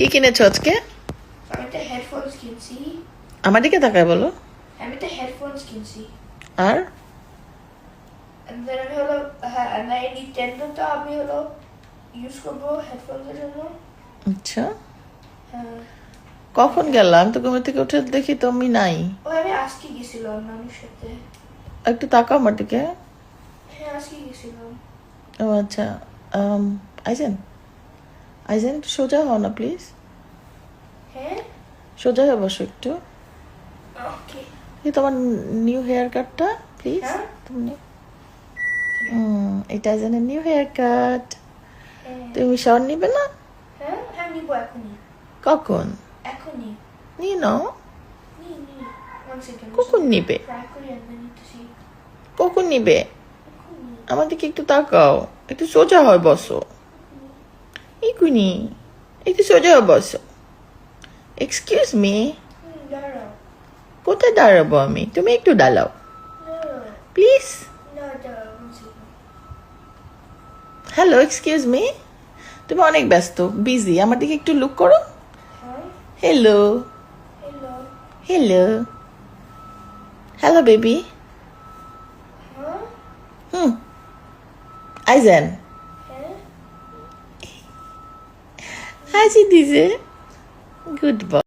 কি কিনেছো আজকে? আমি তো হেডফোনস কিনছি। আমার দিকে তাকায় বলো। আমি তো হেডফোনস কিনছি। আর? আমি হলো হ্যাঁ and এই নিটেন্ডোটা আমি হলো ইউজ করব হেডফোনসের জন্য। আচ্ছা। হ্যাঁ। কখন গেলাম? তো ঘুমের থেকে উঠে দেখি তো আমি নাই। ও আমি আজকে গেছিলাম নানুর সাথে। একটু তাকাও আমার দিকে। হ্যাঁ আজকে গেছিলাম। ও আচ্ছা। আইজেন আইজেন একটু সোজা হও না প্লিজ হ্যাঁ? সোজা হয়ে বসো একটু। তোমার নিউ হেয়ার কাটটা প্লিজ? তুমি এটা আইজেনের নিউ হেয়ার কাট তুমি শাওয়ার নিবে না? হ্যাঁ হ্যাঁ কখন? নিয়ে নাও। কখন নিবে? কখন নিবে? আমার দিকে একটু তাকাও। একটু সোজা হয় বসো। এখুনি একটু সোজা বসো এক্সকিউজ মি কোথায় দাঁড়াবো আমি তুমি একটু দাঁড়াও প্লিজ. হ্যালো এক্সকিউজ মি তুমি অনেক ব্যস্ত বিজি আমার দিকে একটু লুক করো। হ্যাঁ hello hello hello baby hmm eigen হাসি দিছে গুড বয়